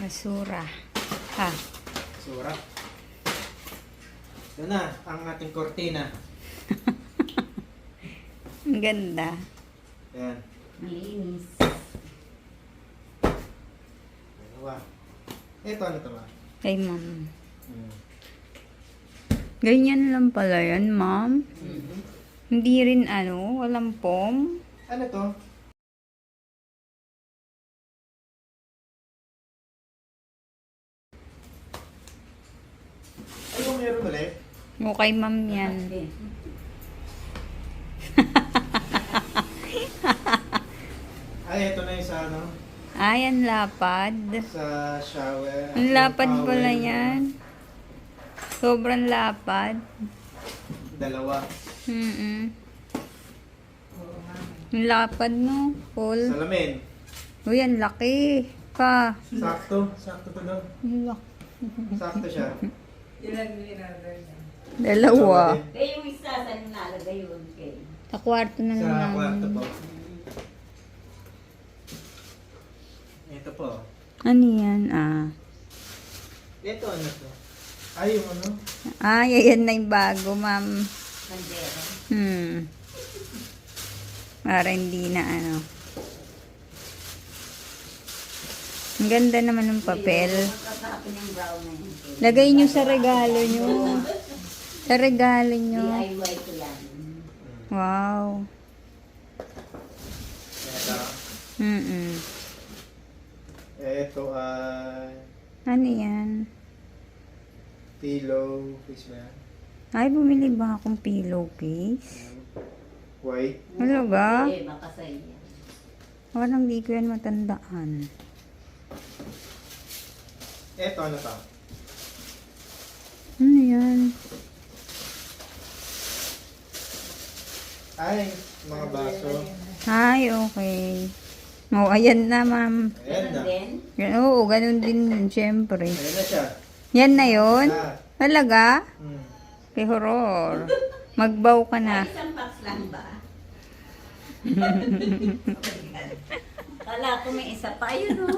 basura. Ha? Sura. Ito na, ang ating kortina. Ang ganda. Ayan. Malinis. Dalawa. Ito ano ito ba? Kay ma'am. Hmm. Ganyan lang pala yan, ma'am. Mhm. Hindi rin ano, walang pom. Ano to? Meron ulit. O kay ma'am yan. Ay, ito na yung sa ano, Ay, ang lapad. sa shower. Ang lapad pala yan. Sobrang lapad. Dalawa. Mm Ang lapad no, Paul. Salamin. Uy, ang laki. Pa. Sakto. Sakto to doon. Ang laki. Sakto siya. Dalawa. Eh, yung isa, saan nalagay yun? Okay. Sa kwarto na lang Sa kwarto po. Ito po. Ano yan? Ah. Ito ano to? Ay, yung ano? Ay, ayan na yung bago, ma'am. Bandera. Hmm. Para hindi na ano. Ang ganda naman ng papel. Magkakapin yung brown na yun. Lagay nyo sa regalo nyo. Sa regalo nyo. DIY ko yan. Wow. Ito. Mm-mm. Ito ay Ano yan? pillow. Face ba yan? Ay, bumili ba akong pillowcase? White. Talaga? Eh, baka sa. Parang di ko yan matandaan. Ito ano to? Ano yan? Ay, mga baso. Ay, okay. Oh, ayan na, ma'am. Ayan na. Yan, Oo, ganun din, syempre. Ayan na siya. Yan na yon? Ah. Talaga? Hmm. Kay horror. Magbaw ka na. Ay, isang box lang ba? Kala ko may isa pa. Ayun o.